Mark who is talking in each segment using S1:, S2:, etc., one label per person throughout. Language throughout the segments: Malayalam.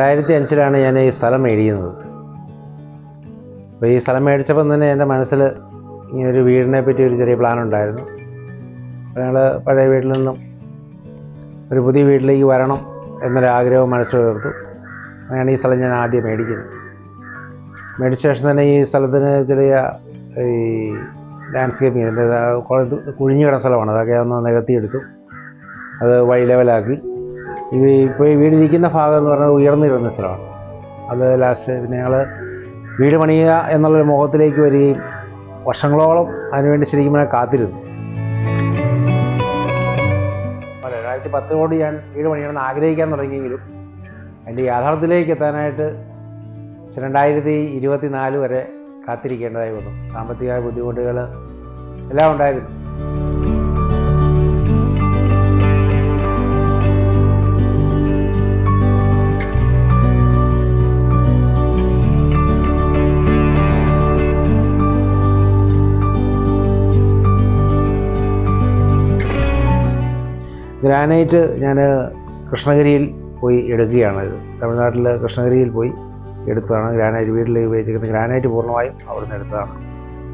S1: രണ്ടായിരത്തി അഞ്ചിലാണ് ഞാൻ ഈ സ്ഥലം മേടിക്കുന്നത്. അപ്പോൾ ഈ സ്ഥലം മേടിച്ചപ്പം തന്നെ എന്റെ മനസ്സിൽ ഒരു വീടിനെ പറ്റി ഒരു ചെറിയ പ്ലാൻ ഉണ്ടായിരുന്നു. അപ്പോൾ ഞങ്ങൾ പഴയ വീട്ടിൽ നിന്നും ഒരു പുതിയ വീട്ടിലേക്ക് വരണം എന്നൊരാഗ്രഹം മനസ്സിൽ തീർത്തു അങ്ങനെയാണ് ഈ സ്ഥലം ഞാൻ ആദ്യം മേടിക്കുന്നത്. മേടിച്ച ശേഷം തന്നെ ഈ സ്ഥലത്തിന് ചെറിയ ഈ ലാൻഡ്സ്കേപ്പിംഗ് ഇതിന്റെ കുഴിഞ്ഞു കിടന്ന സ്ഥലമാണ്. അതൊക്കെ ഒന്ന് നികത്തിയെടുത്തു. അത് വൈ ലെവലാക്കി ഈ ഇപ്പോൾ ഈ വീടിരിക്കുന്ന ഭാഗം എന്ന് പറഞ്ഞാൽ ഉയർന്നിരുന്ന സ്ഥലമാണ്. അത് ലാസ്റ്റ് പിന്നെ ഞങ്ങൾ വീട് പണിയുക എന്നുള്ളൊരു മുഖത്തിലേക്ക് വരികയും വർഷങ്ങളോളം അതിനുവേണ്ടി ശരിക്കും ഞാൻ കാത്തിരുന്നു. രണ്ടായിരത്തി പത്തിനോട് ഞാൻ വീട് പണിയണമെന്ന് ആഗ്രഹിക്കാൻ തുടങ്ങിയെങ്കിലും അതിന്റെ യാഥാർത്ഥ്യത്തിലേക്ക് എത്താനായിട്ട് രണ്ടായിരത്തി ഇരുപത്തി നാല് വരെ കാത്തിരിക്കേണ്ടതായി വന്നു. സാമ്പത്തിക ബുദ്ധിമുട്ടുകൾ എല്ലാം ഉണ്ടായിരുന്നു. ഗ്രാനൈറ്റ് ഞാൻ കൃഷ്ണഗിരിയിൽ പോയി എടുക്കുകയാണ്. ഇത് തമിഴ്നാട്ടിൽ കൃഷ്ണഗിരിയിൽ പോയി എടുത്തതാണ്. ഗ്രാനൈറ്റ് വീട്ടിൽ ഉപയോഗിച്ചിരിക്കുന്ന ഗ്രാനൈറ്റ് പൂർണമായും അവിടെ നിന്ന് എടുത്തതാണ്.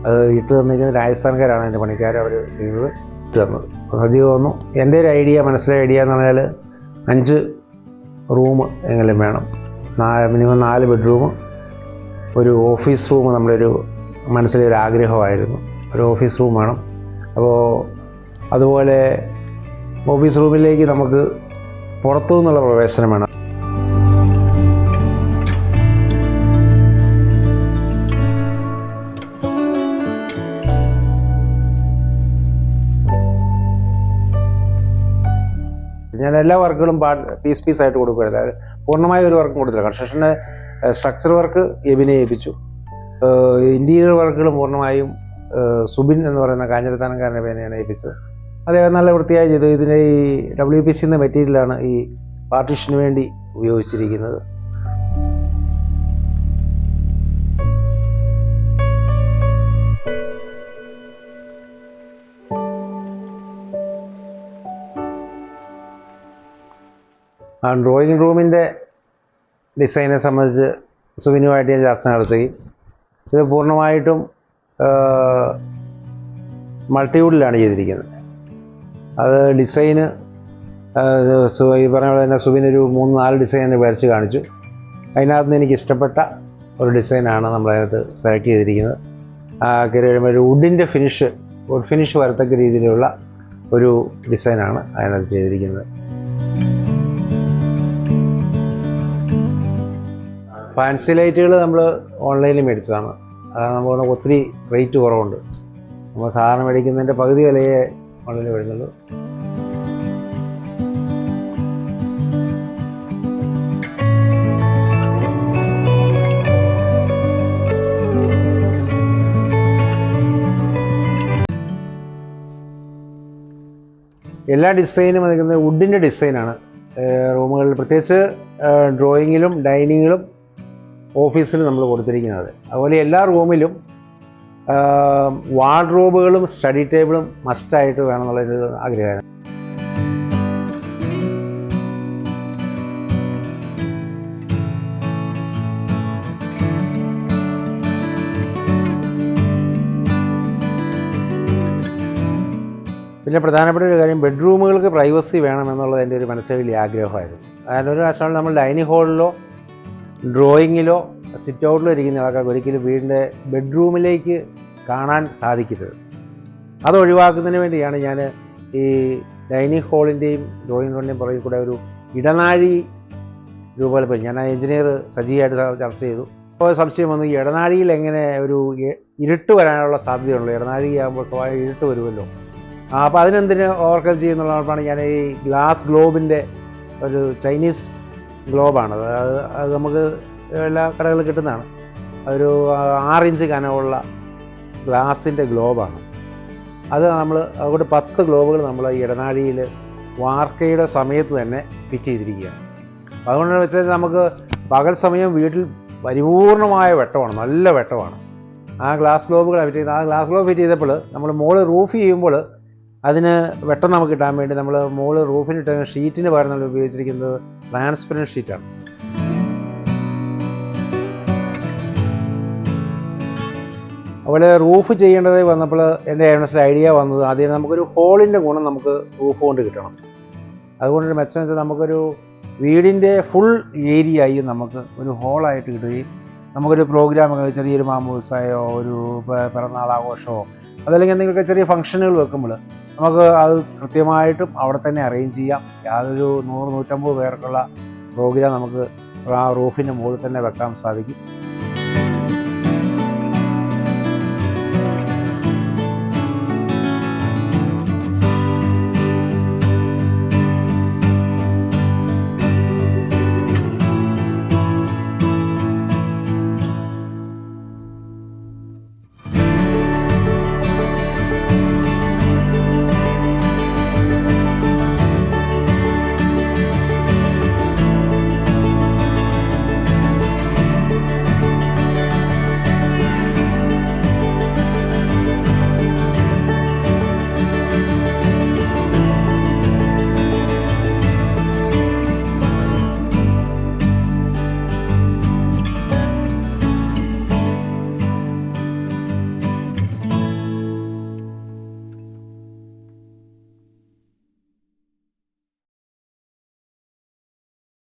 S1: അത് ഇട്ട് തന്നിരിക്കുന്നത് രാജസ്ഥാൻകാരാണ് എന്റെ പണിക്കാർ അവർ ചെയ്തത് ഇട്ട് തന്നത്. അധികം വന്നു. എന്റെ ഒരു ഐഡിയ മനസ്സിലെ ഐഡിയ എന്ന് പറഞ്ഞാൽ അഞ്ച് റൂം എങ്കിലും വേണം. നാല് മിനിമം നാല് ബെഡ്റൂം ഒരു ഓഫീസ് റൂം നമ്മുടെ ഒരു മനസ്സിലെ ആഗ്രഹമായിരുന്നു. ഒരു ഓഫീസ് റൂം വേണം. അപ്പോൾ അതുപോലെ ഓഫീസ് റൂമിലേക്ക് നമുക്ക് പുറത്തു നിന്നുള്ള പ്രവേശനം വേണം. ഞാൻ എല്ലാ വർക്കുകളും പാർട്ട് പീസ് പീസ് ആയിട്ട് കൊടുക്കുകയില്ല. പൂർണമായ ഒരു വർക്കും കൊടുത്തില്ല. കൺസ്ട്രക്ഷന്റെ സ്ട്രക്ചർ വർക്ക് എബിനെ ഏൽപ്പിച്ചു ഇന്റീരിയർ വർക്കുകൾ പൂർണമായും സുബിൻ എന്ന് പറയുന്ന കാഞ്ഞിരത്താനക്കാരനെ പേനെയാണ് ഏൽപ്പിച്ചത്. അദ്ദേഹം നല്ല വൃത്തിയായി ചെയ്തു. ഇതിന്റെ ഈ ഡബ്ല്യു പി സിന്ന മെറ്റീരിയലാണ് ഈ പാർട്ടിഷന് വേണ്ടി ഉപയോഗിച്ചിരിക്കുന്നത്. ആ ഡ്രോയിങ് റൂമിന്റെ ഡിസൈനെ സംബന്ധിച്ച് സുബിനുമായിട്ട് ഞാൻ ചർച്ച നടത്തുകയും ഇത് പൂർണമായിട്ടും മൾട്ടിവുഡിലാണ് ചെയ്തിരിക്കുന്നത്. അത് ഡിസൈന് ഈ പറഞ്ഞ പോലെ തന്നെ സുബിൻ ഒരു മൂന്ന് നാല് ഡിസൈൻ വരച്ച് കാണിച്ചു. അതിനകത്ത് നിന്ന് എനിക്ക് ഇഷ്ടപ്പെട്ട ഒരു ഡിസൈനാണ് നമ്മളതിനകത്ത് സെലക്ട് ചെയ്തിരിക്കുന്നത്. കയറി വരുമ്പോൾ ഒരു വുഡിന്റെ ഫിനിഷ് ഫിനിഷ് വരത്തക്ക രീതിയിലുള്ള ഒരു ഡിസൈനാണ് അതിനകത്ത് ചെയ്തിരിക്കുന്നത്. ഫാൻസി ലൈറ്റുകൾ നമ്മൾ ഓൺലൈനിൽ മേടിച്ചതാണ്. അതാണ് നമുക്ക് ഒത്തിരി റേറ്റ് കുറവുണ്ട്. നമ്മൾ സാധനം മേടിക്കുന്നതിന്റെ പകുതി വിലയെ ഓൺലൈനിൽ വരുന്നത് എല്ലാ ഡിസൈനും നിൽക്കുന്നത് വുഡിന്റെ ഡിസൈനാണ്. റൂമുകളിൽ പ്രത്യേകിച്ച് ഡ്രോയിങ്ങിലും ഡൈനിങ്ങിലും ഓഫീസിലും നമ്മൾ കൊടുത്തിരിക്കുന്നത്. അതുപോലെ എല്ലാ റൂമിലും വാർഡ്രോബുകളും സ്റ്റഡി ടേബിളും മസ്റ്റായിട്ട് വേണം എന്നുള്ളൊരു ആഗ്രഹമാണ്. പിന്നെ പ്രധാനപ്പെട്ട ഒരു കാര്യം ബെഡ്റൂമുകൾക്ക് പ്രൈവസി വേണമെന്നുള്ളത് എന്റെ ഒരു മനസ്സിലെ വലിയ ആഗ്രഹമായിരുന്നു. അതായത് ഒരു വശമാണ് നമ്മൾ ഡൈനിങ് ഹാളിലോ ഡ്രോയിങ്ങിലോ സിറ്റ് ഔട്ടിൽ ഇരിക്കുന്ന ആൾക്കാർക്ക് ഒരിക്കലും വീടിന്റെ ബെഡ്റൂമിലേക്ക് കാണാൻ സാധിക്കരുത്. അത് ഒഴിവാക്കുന്നതിന് വേണ്ടിയാണ് ഞാൻ ഈ ഡൈനിങ് ഹാളിന്റെയും ഡ്രോയിങ് റൂമിന്റെയും പുറകിൽ കൂടെ ഒരു ഇടനാഴി രൂപകൽപ്പന ഞാൻ ആ എഞ്ചിനീയർ സജീവമായിട്ട് ചർച്ച ചെയ്തു. അപ്പോൾ സംശയം വന്നു ഇടനാഴിയിൽ എങ്ങനെ ഒരു ഇരുട്ട് വരാനുള്ള സാധ്യതയുള്ളൂ ഇടനാഴി ആകുമ്പോൾ സ്വാഭാവികം ഇരുട്ട് വരുമല്ലോ. അപ്പോൾ അതിനെന്തിന് ഓവർകം ചെയ്യുന്നുള്ളതാണ് ഞാൻ ഈ ഗ്ലാസ് ഗ്ലോബിന്റെ ഒരു ചൈനീസ് ഗ്ലോബാണ്. അത് അത് നമുക്ക് എല്ലാ കടകളിൽ കിട്ടുന്നതാണ്. ഒരു ആറിഞ്ച് കനമുള്ള ഗ്ലാസിന്റെ ഗ്ലോബാണ്. അത് നമ്മൾ അതുകൊണ്ട് പത്ത് ഗ്ലോബുകൾ നമ്മൾ ഈ ഇടനാഴിയിൽ വാർക്കയുടെ സമയത്ത് തന്നെ ഫിറ്റ് ചെയ്തിരിക്കുകയാണ്. അതുകൊണ്ടെന്ന് വെച്ചാൽ നമുക്ക് പകൽ സമയം വീട്ടിൽ പരിപൂർണമായ വെട്ടമാണ് നല്ല വെട്ടമാണ്. ആ ഗ്ലാസ് ഗ്ലോബുകൾ ഫിറ്റ് ചെയ്ത് ആ ഗ്ലാസ് ഗ്ലോബ് ഫിറ്റ് ചെയ്തപ്പോൾ നമ്മൾ മോൾ റൂഫ് ചെയ്യുമ്പോൾ അതിന് വെട്ടം നമുക്ക് കിട്ടാൻ വേണ്ടി നമ്മൾ മോൾ റൂഫിനിട്ട് ഷീറ്റിന് പകരം നമ്മൾ ഉപയോഗിച്ചിരിക്കുന്നത് ട്രാൻസ്പെറന്റ് ഷീറ്റാണ്. അതുപോലെ റൂഫ് ചെയ്യേണ്ടത് വന്നപ്പോൾ എന്റെ മനസ്സിൽ ഐഡിയ വന്നത് ആദ്യം നമുക്കൊരു ഹോളിന്റെ ഗുണം നമുക്ക് റൂഫ് കൊണ്ട് കിട്ടണം. അതുകൊണ്ട് മെച്ചം വെച്ചാൽ നമുക്കൊരു വീടിന്റെ ഫുൾ ഏരിയയായി നമുക്ക് ഒരു ഹോളായിട്ട് കിട്ടുകയും നമുക്കൊരു പ്രോഗ്രാം ചെറിയൊരു മാമൂസായോ ഒരു പിറന്നാളാഘോഷമോ അതല്ലെങ്കിൽ എന്തെങ്കിലുമൊക്കെ ചെറിയ ഫംഗ്ഷനുകൾ വെക്കുമ്പോൾ നമുക്ക് അത് കൃത്യമായിട്ടും അവിടെ തന്നെ അറേഞ്ച് ചെയ്യാം. യാതൊരു നൂറ് നൂറ്റമ്പത് പേർക്കുള്ള പ്രോഗ്രാം നമുക്ക് ആ റൂഫിന്റെ മുകളിൽ തന്നെ വെക്കാൻ സാധിക്കും.